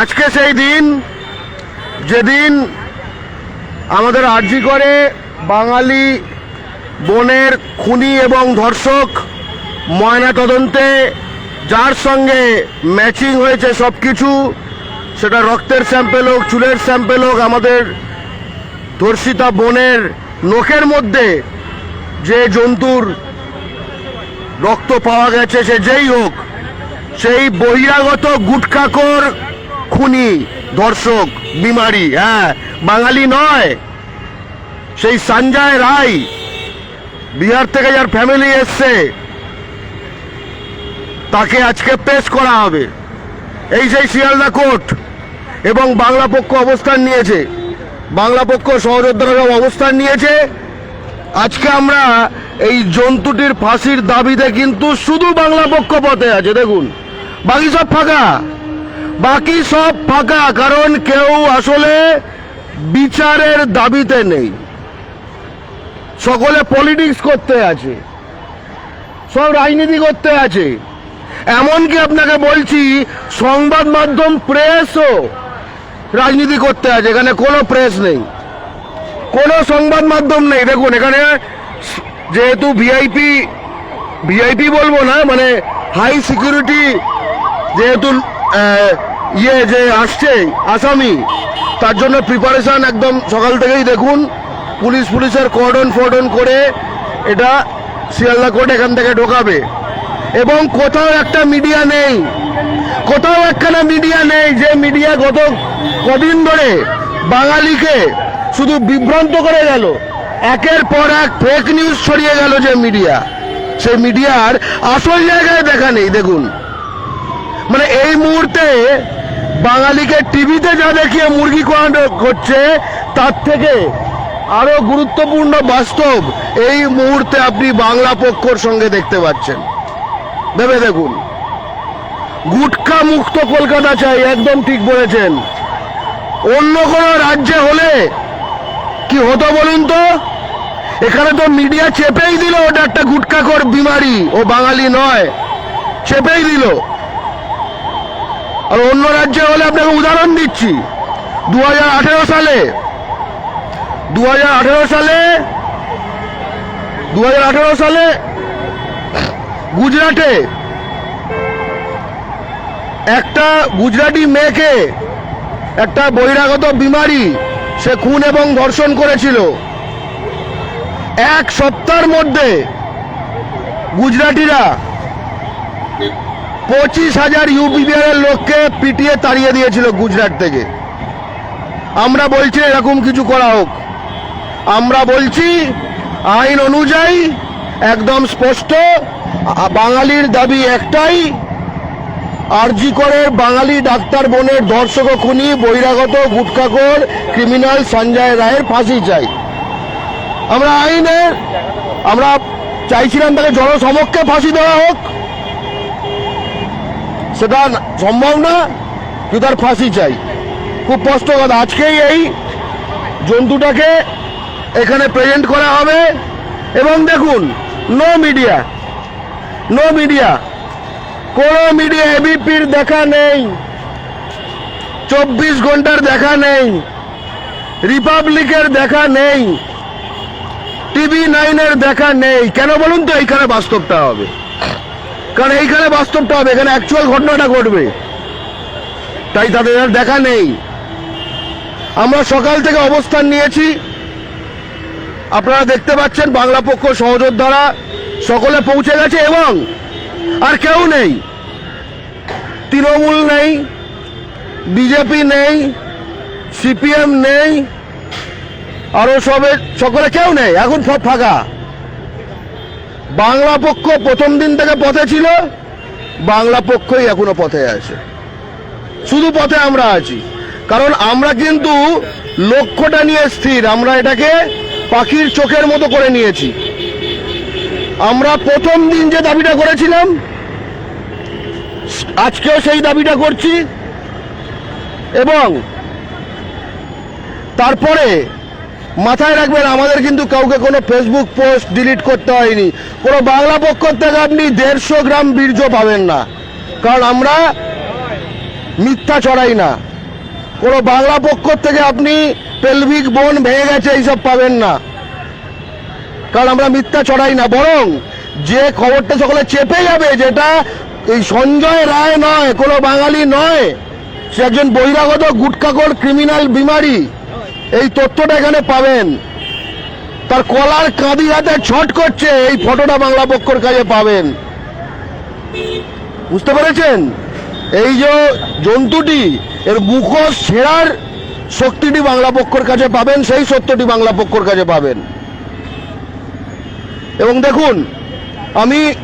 আজকে সেই দিন, যেদিন আমাদের আর্জি করে বাঙালি বোনের খুনি এবং ধর্ষক ময়না তদন্তে, যার সঙ্গে ম্যাচিং হয়েছে সব কিছু সেটা রক্তের স্যাম্পেল হোক, চুলের স্যাম্পেল হোক, আমাদের ধর্ষিতা বোনের নখের মধ্যে যে জন্তুর রক্ত পাওয়া গেছে, সে যেই হোক, সেই বহিরাগত গুটকাকর খুনি ধর্ষক বিমারি হ্যাঁ বাঙালি নয়। সেই সঞ্জয় রায়, বিহার থেকে যার ফ্যামিলি এসছে, তাকে আজকে পেশ করা হবে। এই সেই শিয়ালদা কোর্ট এবং বাংলা পক্ষ অবস্থান নিয়েছে, বাংলা পক্ষ সহযোদ্ধারা অবস্থান নিয়েছে। আজকে আমরা এই জন্তুটির ফাঁসির দাবিতে কিন্তু শুধু বাংলা পক্ষ পথে আছে, দেখুন। বাকি সব ফাঁকা। বাকি সব ফাঁকা, কারণ কেউ আসলে বিচারের দাবিতে নেই। সকলে পলিটিক্স করতে আছে, সব রাজনীতি করতে আছে। এমনকি আপনাকে বলছি, সংবাদ মাধ্যম প্রেসও রাজনীতি করতে আছে, এখানে কোনো প্রেস নেই। কোনো সংবাদ মাধ্যম নেই। দেখুন, এখানে যেহেতু ভিআইপি ভিআইপি বলব না মানে হাই সিকিউরিটি যেহেতু ইয়ে যে আসছে, আসামি, তার জন্য প্রিপারেশন একদম সকাল থেকেই দেখুন। পুলিশ, পুলিশের কর্ডন ফর্ডন করে এটা শিয়ালদা কোর্ট এখান থেকে ঢোকাবে। এবং কোথাও একটা মিডিয়া নেই, কোথাও একখানা মিডিয়া নেই যে মিডিয়া গত কদিন ধরে বাঙালিকে শুধু বিভ্রান্ত করে গেল। একের পর এক ফেক নিউজ ছড়িয়ে গেল যে মিডিয়া সেই মিডিয়ার আসল জায়গায় দেখা নেই, দেখুন। মানে এই মুহূর্তে বাঙালিকে টিভিতে যা দেখিয়ে মুরগি করানো করছে তার থেকে আরও গুরুত্বপূর্ণ বাস্তব এই মুহূর্তে আপনি বাংলা পক্ষর সঙ্গে দেখতে পাচ্ছেন। ভেবে দেখুন। গুটখা মুক্ত কলকাতা চাই, একদম ঠিক বলেছেন। অন্য কোনো রাজ্যে হলে কি হতো বলুন তো? এখানে তো মিডিয়া চেপেই দিল ওটা একটা গুটকাকর বিমারি, ও বাঙালি নয়, চেপেই দিল। আর অন্য রাজ্যে হলে আপনাকে উদাহরণ দিচ্ছি। দু হাজার আঠেরো সালে দু হাজার আঠেরো সালে দু হাজার আঠেরো সালে গুজরাটে একটা গুজরাটি মেয়েকে একটা বহিরাগত বিমারি সে খুন এবং ধর্ষণ করেছিল। এক সপ্তাহের মধ্যে গুজরাটিরা পঁচিশ হাজার ইউপি বিহারের লোককে পিটিয়ে তাড়িয়ে দিয়েছিল গুজরাট থেকে। আমরা বলছি এরকম কিছু করা হোক। আমরা বলছি, আইন অনুযায়ী একদম স্পষ্ট, বাঙালির দাবি একটাই, আরজি করে বাঙালি ডাক্তার বোনের ধর্ষক খুনি, বহিরাগত গুটখাকর ক্রিমিনাল সঞ্জয় রায়ের ফাঁসি চাই। আমরা আইনের, আমরা চাইছিলাম তাকে জনসমক্ষে ফাঁসি দেওয়া হোক। সেটা সম্ভব না কিন্তু তার ফাঁসি চাই। খুব স্পষ্ট কথা, আজকেই এই জন্তুটাকে এখানে প্রেজেন্ট করা হবে। এবং দেখুন নো মিডিয়া নো মিডিয়া কোনো মিডিয়া এবিপির দেখা নেই, চব্বিশ ঘণ্টার দেখা নেই রিপাবলিকের দেখা নেই টিভি নাইনের দেখা নেই। কেন বলুন তো এইখানে বাস্তবটা হবে? কারণ এইখানে বাস্তবটা হবে এখানে অ্যাকচুয়াল ঘটনাটা ঘটবে। তাই তাদের আর দেখা নেই। আমরা সকাল থেকে অবস্থান নিয়েছি। আপনারা দেখতে পাচ্ছেন বাংলা পক্ষ সহযোদ্ধারা সকলে পৌঁছে গেছে এবং আর কেউ নেই। তৃণমূল নেই বিজেপি নেই সিপিএম নেই আরও সবে সকলে কেউ নেই। এখন সব ফাঁকা। বাংলা পক্ষ প্রথম দিন থেকে পথে ছিল, বাংলা পক্ষই এখনও পথে আছে। শুধু পথে আমরা আছি। কারণ আমরা কিন্তু লক্ষ্যটা নিয়ে স্থির, আমরা এটাকে পাখির চোখের মতো করে নিয়েছি। আমরা প্রথম দিন যে দাবিটা করেছিলাম, আজকেও সেই দাবিটা করছি। এবং তারপরে মাথায় রাখবেন, আমাদের কিন্তু কাউকে কোনো ফেসবুক পোস্ট ডিলিট করতে হয়নি। কোনো বাংলা পক্ষ থেকে আপনি দেড়শো গ্রাম বীর্য পাবেন না। কারণ আমরা মিথ্যা চড়াই না। কোনো বাংলা পক্ষ থেকে আপনি পেলভিক বোন ভেঙে গেছে, এইসব পাবেন না। কারণ আমরা মিথ্যা চড়াই না। বরং যে খবরটা সকলে চেপে যাবে, যেটা এই সঞ্জয় রায় নয়, কোনো বাঙালি নয়, সে একজন বহিরাগত গুটকাকর ক্রিমিনাল বিমারি। এই তথ্যটা এখানে পাবেন। তার কলার কাঁদি হাতে ছট করছে, এই ফটোটা বাংলা পক্ষর কাছে পাবেন। বুঝতে পেরেছেন? এই যে জন্তুটি, এর মুখোশ ছেঁড়ার শক্তিটি বাংলা পক্ষর কাছে পাবেন, সেই সত্যটি বাংলা পক্ষর কাছে পাবেন। এবং দেখুন, আমি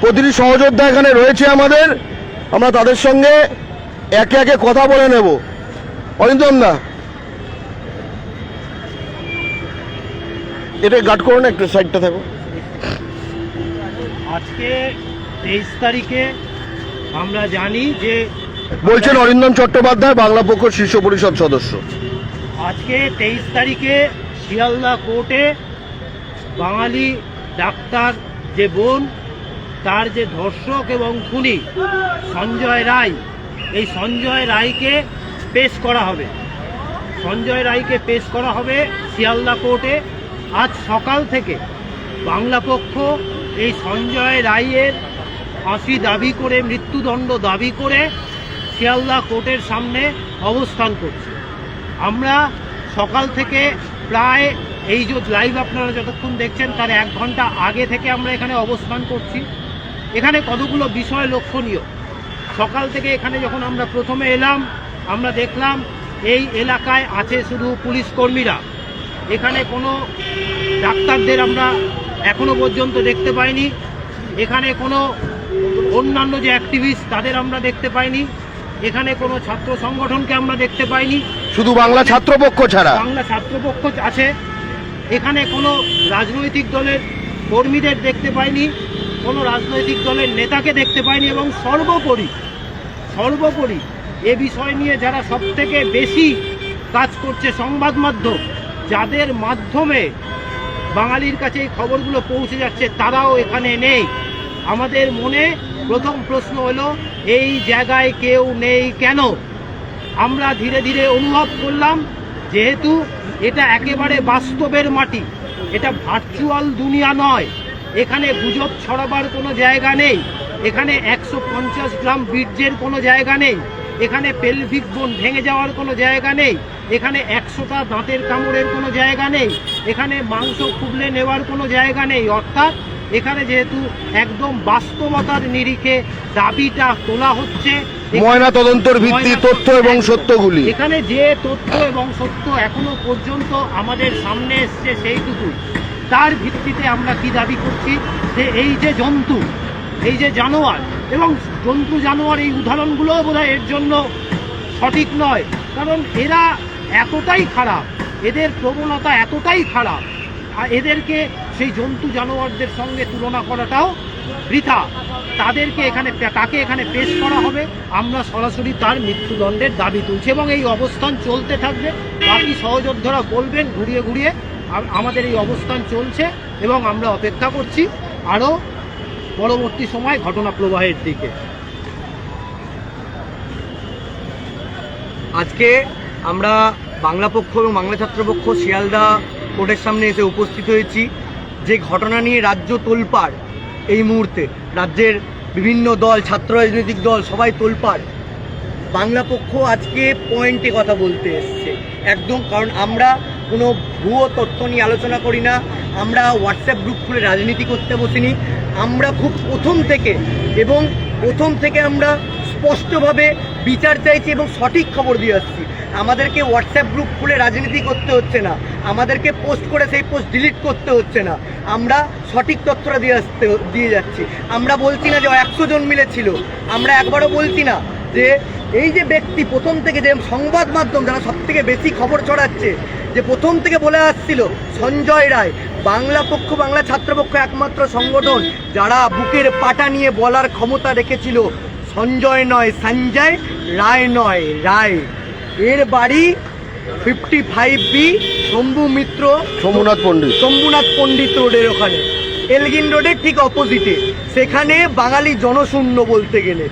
প্রতিটি সহযোদ্ধা এখানে রয়েছে আমাদের, আমরা তাদের সঙ্গে একে একে কথা বলে নেব। অরিন্দম দা এটা গার্ড করুন একটু সাইডটা থাকো আজকে তেইশ তারিখে আমরা জানি যে বলছেন অরিন্দম চট্টোপাধ্যায় বাংলা পক্ষ শীর্ষ পরিষদ সদস্য। আজকে তেইশ তারিখে শিয়ালদা কোর্টে বাঙালি ডাক্তার যে বোন তার যে ধর্ষক এবং খুনি সঞ্জয় রায় এই সঞ্জয় রায়কে পেশ করা হবে। সঞ্জয় রায়কে পেশ করা হবে শিয়ালদা কোর্টে। আজ সকাল থেকে বাংলা পক্ষ এই সঞ্জয় রায়ের ফাঁসি দাবি করে, মৃত্যুদণ্ড দাবি করে শিয়ালদা কোর্টের সামনে অবস্থান করছে। আমরা সকাল থেকে প্রায় এই যে লাইভ আপনারা যতক্ষণ দেখছেন, তার এক ঘণ্টা আগে থেকে আমরা এখানে অবস্থান করছি। এখানে কতগুলো বিষয় লক্ষণীয়? সকাল থেকে এখানে যখন আমরা প্রথমে এলাম, আমরা দেখলাম এই এলাকায় আছে শুধু পুলিশ কর্মীরা। এখানে কোনো ডাক্তারদের আমরা এখনও পর্যন্ত দেখতে পাইনি। এখানে কোনো অন্যান্য যে অ্যাক্টিভিস্ট তাদের আমরা দেখতে পাইনি। এখানে কোনো ছাত্র সংগঠনকে আমরা দেখতে পাইনি। শুধু বাংলা ছাত্রপক্ষ ছাড়া। বাংলা ছাত্রপক্ষ আছে। এখানে কোনো রাজনৈতিক দলের কর্মীদের দেখতে পাইনি। কোনো রাজনৈতিক দলের নেতাকে দেখতে পাইনি এবং সর্বোপরি সর্বোপরি এ বিষয় নিয়ে যারা সব থেকে বেশি কাজ করছে সংবাদ মাধ্যম যাদের মাধ্যমে বাঙালির কাছে এই খবরগুলো পৌঁছে যাচ্ছে, তারাও এখানে নেই। আমাদের মনে প্রথম প্রশ্ন হলো, এই জায়গায় কেউ নেই কেন? আমরা ধীরে ধীরে অনুভব করলাম, যেহেতু এটা একেবারে বাস্তবের মাটি, এটা ভার্চুয়াল দুনিয়া নয়। এখানে গুজব ছড়াবার কোনো জায়গা নেই, এখানে একশো পঞ্চাশ গ্রাম বীর্যের কোনো জায়গা নেই, এখানে পেলভিক বোন ভেঙে যাওয়ার কোনো জায়গা নেই। এখানে একশোটা দাঁতের কামড়ের কোনো জায়গা নেই। এখানে মাংস খুবলে নেওয়ার কোনো জায়গা নেই। অর্থাৎ এখানে যেহেতু একদম বাস্তবতার নিরিখে দাবিটা তোলা হচ্ছে ময়না তদন্তর ভিত্তি তথ্য এবং সত্যগুলি। এখানে যে তথ্য এবং সত্য এখনও পর্যন্ত আমাদের সামনে এসছে সেইটুকু। তার ভিত্তিতে আমরা কি দাবি করছি? যে এই যে জন্তু এই যে জানোয়ার এবং জন্তু জানোয়ার এই উদাহরণগুলো বোধহয় এর জন্য সঠিক নয়। কারণ এরা এতটাই খারাপ, এদের প্রবণতা এতটাই খারাপ, আর এদেরকে সেই জন্তু জানোয়ারদের সঙ্গে তুলনা করাটাও বৃথা। তাদেরকে এখানে, তাকে এখানে পেশ করা হবে। আমরা সরাসরি তার মৃত্যুদণ্ডের দাবি তুলছি এবং এই অবস্থান চলতে থাকবে। বাকি সহযোদ্ধারা বলবেন, ঘুরিয়ে ঘুরিয়ে আমাদের এই অবস্থান চলছে এবং আমরা অপেক্ষা করছি আরও পরবর্তী সময় ঘটনা প্রবাহের দিকে। আজকে আমরা বাংলা পক্ষ এবং বাংলা ছাত্রপক্ষ শিয়ালদা কোর্টের সামনে এসে উপস্থিত হয়েছি। যে ঘটনা নিয়ে রাজ্য তোলপাড় এই মুহূর্তে, রাজ্যের বিভিন্ন দল, ছাত্র রাজনৈতিক দল সবাই তোলপাড়। বাংলা পক্ষ আজকে পয়েন্টে কথা বলতে এসছে। একদম, কারণ আমরা কোনো ভুয়ো তথ্য নিয়ে আলোচনা করি না। আমরা হোয়াটসঅ্যাপ গ্রুপ খুলে রাজনীতি করতে বসিনি। আমরা খুব প্রথম থেকে এবং প্রথম থেকে আমরা স্পষ্টভাবে বিচার চাইছি এবং সঠিক খবর দিয়ে আসছি। আমাদেরকে হোয়াটসঅ্যাপ গ্রুপ খুলে রাজনীতি করতে হচ্ছে না। আমাদেরকে পোস্ট করে সেই পোস্ট ডিলিট করতে হচ্ছে না। আমরা সঠিক তথ্যটা দিয়ে আসতে দিয়ে যাচ্ছি। আমরা বলছি না যে একশো জন মিলে ছিল। আমরা একবারও বলছি না যে এই যে ব্যক্তি প্রথম থেকে যে সংবাদ মাধ্যম যারা সব থেকে বেশি খবর ছড়াচ্ছে, যে প্রথম থেকে বলে আসছিল সঞ্জয় রায়, বাংলা পক্ষ, বাংলা ছাত্রপক্ষ একমাত্র সংগঠন যারা বুকের পাটা নিয়ে বলার ক্ষমতা রেখেছিল। সঞ্জয় নয়, সঞ্জয় রায় নয়, রায়। এর বাড়ি fifty five B Shambhu Mitra Somnath Pandit. Shambhunath Pandit রোডের ওখানে। এলগিন রোডের ঠিক অপোজিটে সেখানে বাঙালি জনশূন্য বলতে গেলে।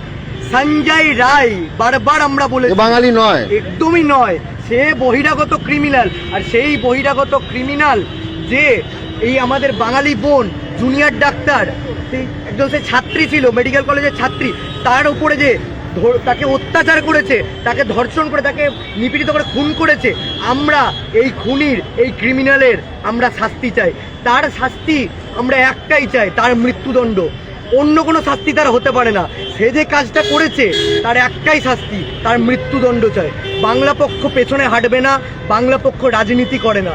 সঞ্জয় রায় বারবার আমরা এ বলেছি বাঙালি নয়। একদমই নয়। সে বহিরাগত ক্রিমিনাল আর সেই বহিরাগত ক্রিমিনাল যে এই আমাদের বাঙালি বোন জুনিয়র ডাক্তার একজন সে ছাত্রী ছিল মেডিকেল কলেজের ছাত্রী তার উপরে যে তাকে অত্যাচার করেছে, তাকে ধর্ষণ করে, তাকে নিপীড়িত করে, খুন করেছে। আমরা এই খুনির, এই ক্রিমিনালের আমরা শাস্তি চাই। তার শাস্তি আমরা একটাই চাই, তার মৃত্যুদণ্ড। অন্য কোনো শাস্তি তার হতে পারে না। সে যে কাজটা করেছে, তার একটাই শাস্তি, তার মৃত্যুদণ্ড চাই। বাংলা পক্ষ পেছনে হাঁটবে না, বাংলা পক্ষ রাজনীতি করে না।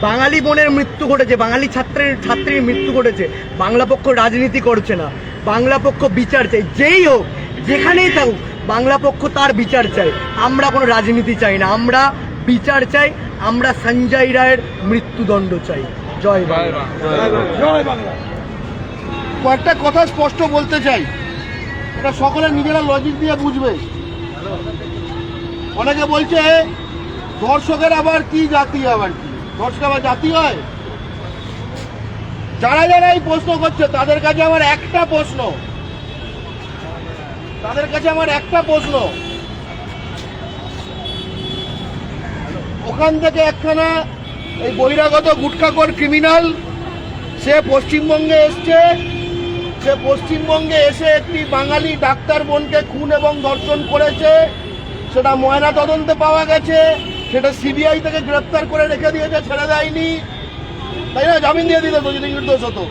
বাঙালি বোনের মৃত্যু ঘটেছে, বাঙালি ছাত্রের, ছাত্রীর মৃত্যু ঘটেছে। বাংলা পক্ষ রাজনীতি করছে না। বাংলা পক্ষ বিচার চাই। যেই হোক যেখানেই থাকুক বাংলা পক্ষ তার বিচার চাই আমরা কোনো রাজনীতি চাই না আমরা বিচার চাই আমরা সঞ্জয় রায়ের মৃত্যুদণ্ড চাই। জয় বাংলা। কয়েকটা কথা স্পষ্ট বলতে চাই। এটা সকলে নিজেরা লজিক দিয়ে বুঝবে। অনেকে বলছে দর্শকের আবার কি জাতি আবার কি? দর্শক আবার জাতি হয়? যারা যারা এই প্রশ্ন করছে তাদের কাছে আমার একটা প্রশ্ন। তাদের কাছে আমার একটা প্রশ্ন। ওখান থেকে একখানা এই বহিরাগত গুটখাকর ক্রিমিনাল সে পশ্চিমবঙ্গে এসছে। সে পশ্চিমবঙ্গে এসে একটি বাঙালি ডাক্তার বোনকে খুন এবং ধর্ষণ করেছে। সেটা ময়না তদন্তে পাওয়া গেছে। সেটা সিবিআই থেকে গ্রেপ্তার করে রেখে দিয়েছে, ছেড়ে দেয়নি। তাই না? জামিন দিয়ে দিত যদি নির্দোষ হতো।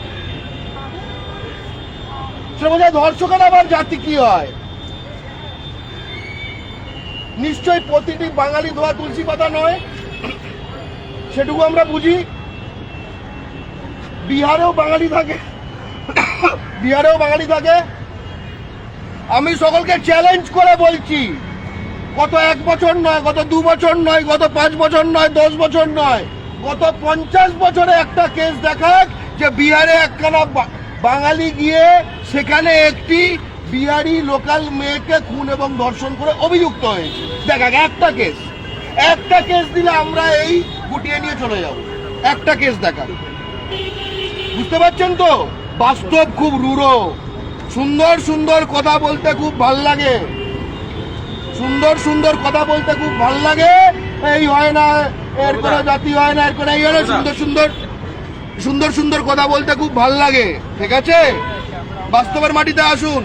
সে বোঝায় ধর্ষকের আবার জাতি কি হয়? নিশ্চয়ই প্রতিটি বাঙালি ধোয়া তুলসী পাতা নয়। সেটুকু আমরা বুঝি। বিহারেও বাঙালি থাকে। বিহারেও বাঙালি থাকে। আমি সকলকে চ্যালেঞ্জ করে বলছি, গত এক বছর নয়, গত দু বছর নয়, গত পাঁচ বছর নয়, দশ বছর নয়, গত পঞ্চাশ বছরে একটা কেস দেখাক যে বিহারে একখানা বাঙালি গিয়ে সেখানে একটি বিহারি লোকাল মেয়েকে খুন এবং ধর্ষণ করে অভিযুক্ত হয়েছে। দেখাক একটা কেস একটা কেস দিলে আমরা এই গুটিয়ে নিয়ে চলে যাব। একটা কেস দেখাক বুঝতে পারছেন তো? বাস্তব খুব রুড়ো সুন্দর সুন্দর কথা বলতে খুব ভালো লাগে। সুন্দর সুন্দর কথা বলতে খুব ভালো লাগে। এই হয় না এর কোনো জাতি হয় না এর কোনো এই হয় না সুন্দর সুন্দর সুন্দর সুন্দর কথা বলতে খুব ভালো লাগে, ঠিক আছে? বাস্তবের মাটিতে আসুন।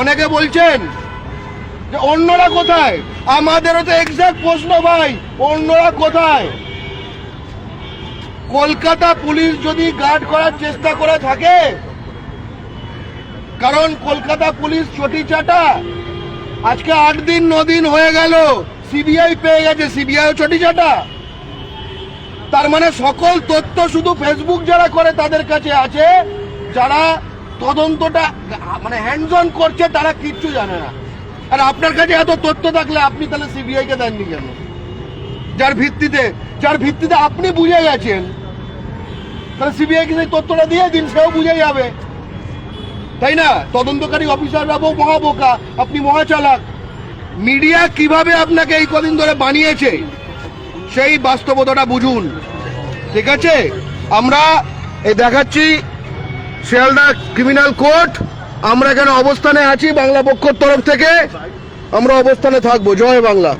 অনেকে বলছেন যে, অন্যরা কোথায়? আমাদেরও তো এক্সাক্ট প্রশ্ন ভাই, অন্যরা কোথায়? কলকাতা পুলিশ যদি গার্ড করার চেষ্টা করে থাকে, কারণ কলকাতা পুলিশ চটি চাটা আজকে আট দিন, ন দিন হয়ে গেল সিবিআই পেয়ে গেছে সিবিআই চটি চাটা। তার মানে সকল তথ্য শুধু ফেসবুক যারা করে তাদের কাছে আছে, যারা তদন্তটা মানে হ্যান্ডস অন করছে, তারা কিচ্ছু জানে না। আর আপনার কাছে এত তথ্য থাকলে আপনি তাহলে সিবিআই কে দেননি কেন? যার ভিত্তিতে যার ভিত্তিতে আপনি বুঝে গেছেন, তাহলে সিবিআই কে সেই তথ্যটা দিয়ে দিন, সেও বুঝে যাবে। তাই না? তদন্তকারী অফিসাররা মহাবোকা, আপনি মহাচালাক। মিডিয়া কীভাবে আপনাকে এই কদিন ধরে বানিয়েছে? সেই বাস্তবতাটা বুঝুন। ঠিক আছে? আমরা এই দেখাচ্ছি শিয়ালদা ক্রিমিনাল কোর্ট আমরা এখানে অবস্থানে আছি বাংলা পক্ষর তরফ থেকে। আমরা অবস্থানে থাকব। জয় বাংলা।